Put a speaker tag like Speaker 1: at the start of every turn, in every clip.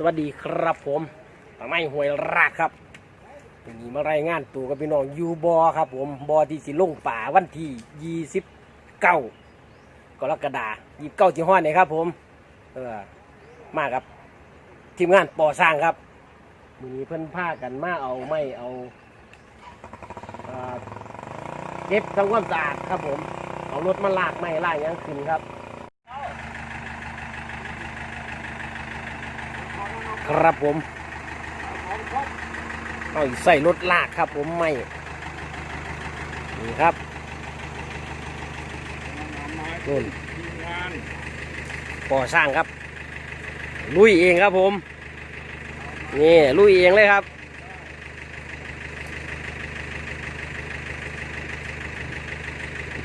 Speaker 1: สวัสดีครับผมปาไม้หวยรากครับวันนี้มารายงานตัวกับพี่น้องอยูบอครับ ผมบอที่สิลงป่าวันที่ยี่สิบเก้ากรกฎายี่สิบเก้าที่ห้อนี่ครับ ผมเออมากับ ทีมงานปอสร้างครับวันนี้เพิ่นพากันมาเอาไม่เอาเอ่อเก็บทำความสะอาดครับ ผม เอารถมาลากไม่ลากหยังขึ้นครับ ครับผมเอาใส่รถลากครับผมไม่นี่ครับนู่นก่อสร้างครับ ลุยเองครับผมนี่ลุยเองเลยครับ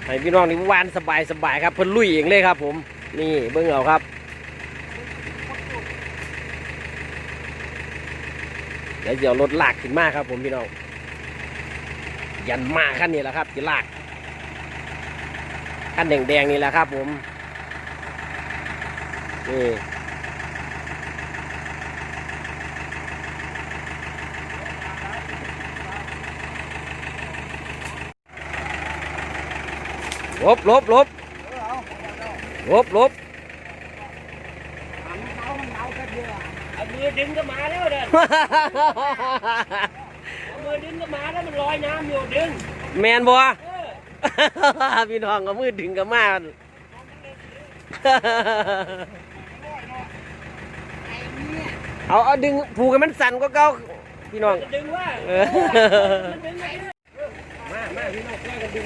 Speaker 1: ให้พี่น้องนี่วานสบายสบายๆครับเพิ่นลุยเองเลยครับผม นี่เบิ้งเอาครับ แล้วเดี๋ยวรถลากขึ้นมาครับ ผมพี่น้องยันมาขั้นนี้แหละครับจะลากขั้นแดงๆนี่แหละครับ ผมนี่ลบลบลบลบลบ
Speaker 2: เอามือดึงก็มาแล้วเด้อเอามือดึงก็มาแล้วมันลอยน้ำอยู่ดึง
Speaker 1: แมนบัว
Speaker 2: เออ
Speaker 1: พี่น้องก็มือถึงกับมาเอาเอาดึงผูกให้มันสั่นก็เก่าพี่น้อง
Speaker 2: ดึงว่า
Speaker 1: เออ
Speaker 2: มันดึงไง
Speaker 1: มามาพี่น้องช่วยกันดึง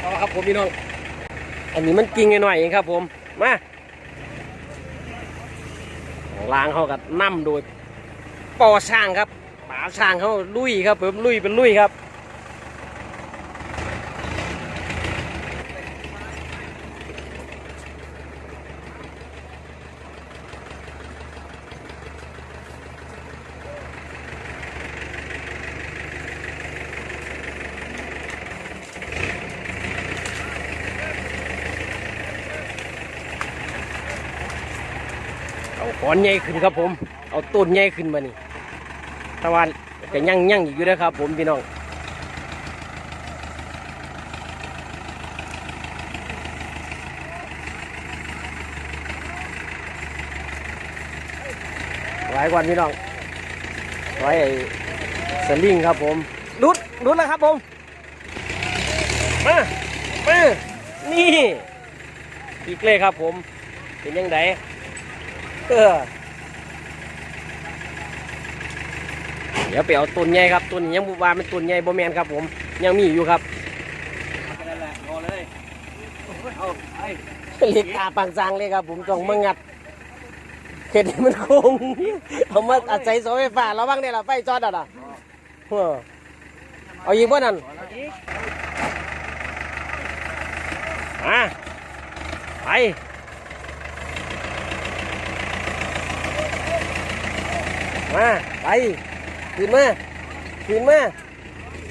Speaker 1: เอา ครับผมพี่น้อง อันนี้มันกิ่งหน่อยเองครับ ผม มาล้างเขากับน้ำโดยปอช่างครับป๋าช่างเขาลุยครับผมลุยเป็นลุยครับ เอาขอนใหญ่ขึ้นครับผม เอาต้นใหญ่ขึ้นมานี่แต่ว่าก็ยังยังอีกอยู่นะครับ ผมพี่น้องหลายวันพี่น้องไว้ไอ้สลิงครับผมรุดรุดแล้วครับผมมามานี่อีกเลยครับผม เป็นยังไง เออเดี๋ยวไปเอาต้นใหญ่ครับต้นนี้ยังบุบานเป็นต้นใหญ่บ่แมนครับ ผมยังมีอยู่ครับ
Speaker 2: นั่นแหละพอเลยเอาไอ้
Speaker 1: เล็กตาปังซังเลยครับผมต้องมางัดเห็ดให้มันคงเอามาอาศัยเสาไฟฟ้าเราบ้างเนี่ยล่ะไฟจอดอะนะเออเอายิงบ่นั่นมาไป มาไปขึ้นมาขึ้นมา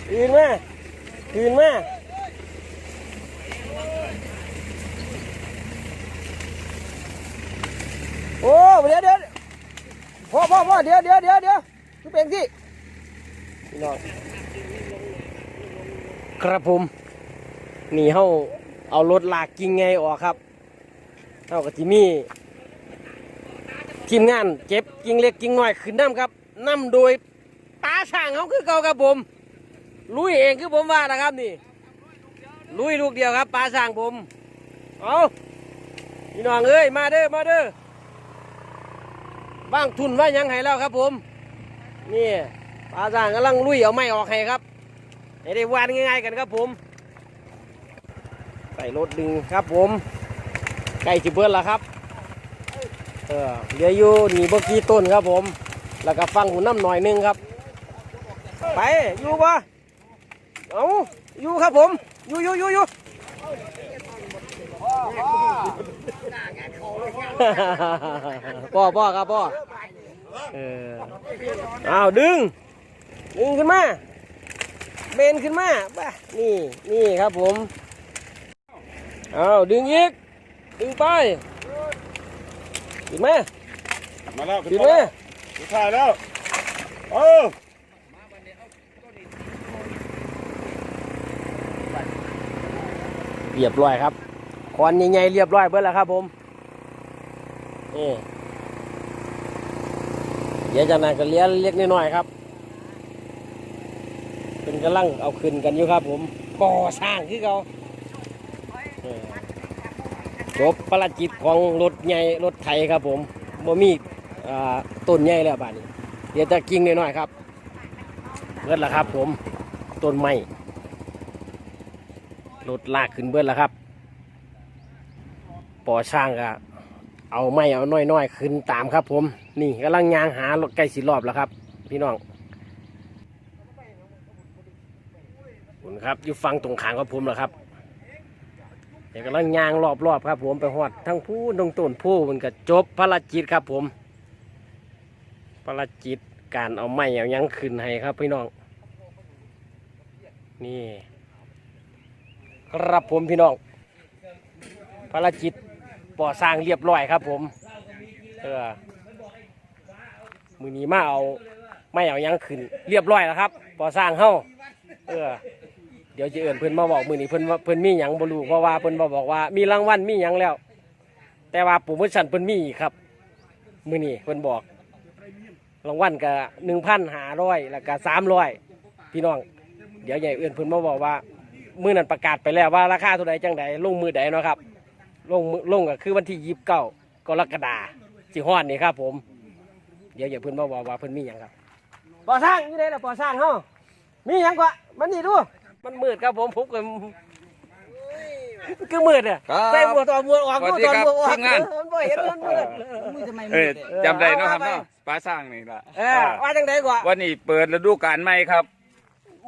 Speaker 1: ขึ้นมาขึ้นมาโอ้เดี๋ยวเดี๋ยวพ่อพ่อพ่อเดี๋ยวเดี๋ยวเดี๋ยวเดี๋ยวคือเป็นที่พี่น้องครับผมนี่เฮาเอารถลากกิ่งไงออกครับเฮากับที่มี ทีมงานเก็บกิ่งเล็กกิ่งน้อยขึ้นน้ำครับน้ำโดยตาช่างเขาคือเก่าครับผมลุยเองคือผมว่านะครับนี่ ลุยลูกเดียวครับปลาช่างผมเอาพี่น้องเอ้ยมาเด้อมาเด้อบ้างทุนว่ายังไงแล้วครับผมนี่ปลาจางกำลังลุยเอาไม้ออกให้ครับให้ได้วานง่ายๆกันครับผมใส่รถดึงครับผมใกล้จะเบิดแล้วครับ เออเหลืออยู่หนีเมื่อกี้ต้นครับผม แล้วก็ฟังหูน้ำหน่อยหนึงครับ ไปอยู่ปะเอาอยู่ครับผมอยู่อยู่อยู่อยู่พ่อพ่อครับพ่อเออเอาดึงดึงขึ้นมาเบนขึ้นมาป่ะนี่นี่ครับผมเอาดึงอีกดึงไป ดึงไหม
Speaker 3: มาแล้ว
Speaker 1: ดึงไหม
Speaker 3: สุดท้ายแล้วเออ
Speaker 1: เรียบร้อยครับควันใหญ่ๆเรียบร้อยเบิดแล้วครับผมนี่เดี๋ยวจากนั้นก็เลี้ยเล็กน้อยๆครับเป็นกำลังเอาขึ้นกันอยู่ครับ ผมก่อสร้างคือเขาเออ จบภารกิจของรถใหญ่รถไถครับผมบ่มีอ่าต้นใหญ่แล้วบ้านนี้เดี๋ยวจะกิ่งน้อยๆครับเบิดแล้วครับ ผมต้นไม้รถลากขึ้นเบิดแล้วครับปอช่างก็เอาไม้เอาน้อยๆขึ้นตามครับ ผม นี่กำลังยางหารถใกล้สิรอบแล้วครับ พี่น้องคุณครับอยู่ฟังตรงขางกับผมแล้วครับ เดี๋ยวกำลังยางรอบๆครับ ผมไปหอดทั้งผู้ตรงต้นผู้มันก็จบภารกิจครับผมภารกิจการเอาไม้เอายังขึ้นให้ครับพี่น้อง นี่ ครับผมพี่น้องภารกิจก่อสร้างเรียบร้อยครับผม เออมือนี้มาเอาไม่เอายังขึ้น เรียบร้อยแล้วครับก่อสร้างเฮาเออ ดี๋ยวจะเอื่นเพิ่นมาบอกมือนี้เพิ่นว่าเพิ่นมีหยังบ่รู้เพราะว่าเพิ่นมาบอกว่ามีรางวัลมีหยังแล้ว แต่ว่าโปรโมชั่นเพิ่นมีอีกครับ มือนี้เพิ่นบอกรางวัลก็หนึ่งพันห้าร้อยแล้วก็สามร้อยพี่น้อง เดี๋ยวใหญ่เอื่นเพิ่นมาบอกว่ามือนั้นประกาศไปแล้วว่าราคาเท่าใดจังใดลงมือใดเนาะครับลงลงก็คือวันที่ยีิบเก้ากรกฎาสิฮอดนี่ครับ ผม เดี๋ยวอย่าเพิ่นมาบอกว่าเพิ่นมีหยังครับปอสร้างนี่ได้ละปอสร้างเฮามีหยังกว่ามันนี่ดู มันมืดครับผมผมก็คือมืดอะ
Speaker 2: ครับ
Speaker 1: ใส่หมวกตอนหมวกออก
Speaker 2: สวัส
Speaker 1: ดู
Speaker 2: ดี
Speaker 1: ตอน
Speaker 2: ครับ
Speaker 1: หมวกออก
Speaker 2: ทีมงาน
Speaker 1: มันบ่เห็นมันมืด
Speaker 2: เออจำได้เนาะครับเนาะปลาสร้างนี่ละ
Speaker 1: เออว่าจังไดกว่า
Speaker 2: วันนี้เปิดฤดูกาลใหม่ครับ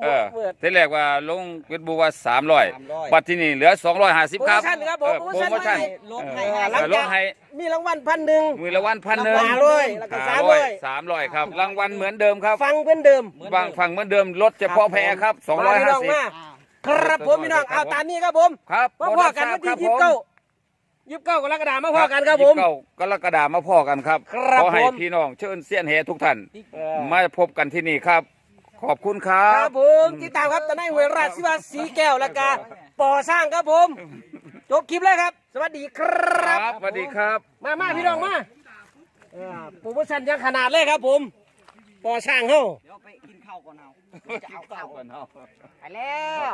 Speaker 2: เออ
Speaker 1: มืด
Speaker 2: ที่แรกว่าลงเฟซบุ๊กว่าสามร้อยบัตรที่นี่เหลือสองร้อยห้าสิบครับ
Speaker 1: โปรโมชั่นครับผม
Speaker 2: เออโปรโมชั่น
Speaker 1: ลด
Speaker 2: เอ
Speaker 1: ให้
Speaker 2: อ
Speaker 1: หลัง
Speaker 2: ล
Speaker 1: จา
Speaker 2: ด
Speaker 1: ก
Speaker 2: ให้
Speaker 1: มีรางวัลพันหนึ่ง
Speaker 2: มือละวันพันหนึ่ง
Speaker 1: ห้าร้อยแล้วก็สามร้อย
Speaker 2: สามร้อยครับรางวัลเหมือนเดิมครับ
Speaker 1: ฟังเป็นเดิม
Speaker 2: บางฝั่งเหมือนเดิมลดเฉพาะแพรครับสองร้อย
Speaker 1: พี่
Speaker 2: ห้า
Speaker 1: น้อง
Speaker 2: สิบ
Speaker 1: มา ครับผมพี่น้องเอาตามนี้ครับผม
Speaker 2: ครับ
Speaker 1: มาพ่อกันวันที่ยี่สิบเก้ายี่สิบเก้ากรกฎาคมมาพ่อกันครับผม
Speaker 2: ยี่สิเก้ากรกฎาคมมาพ่อกันครับ
Speaker 1: ครับ
Speaker 2: ขอให้
Speaker 1: ผม
Speaker 2: พี่น้องเชิญเสี้ยนแหทุกท่าน
Speaker 1: เออ
Speaker 2: มาพบกันที่นี่ครับ ขอบคุณครั
Speaker 1: ครับ บผมติดตามครับตอนนี้เวราชศิวาสีแก้วและกาปอสร้างครับผม จบคลิปเลยครับ สวัสดีครับ
Speaker 2: สวัสดีครับ
Speaker 1: มามาพี่น้องมาเออโปรโมชั่นยังขนาดเลยครับผมปอสร้างเฮา
Speaker 4: เดี๋ยวไปกินข้าวก่อนเอา
Speaker 2: จะเอาข้าวก่อนเนาะ
Speaker 4: ไปแล้ว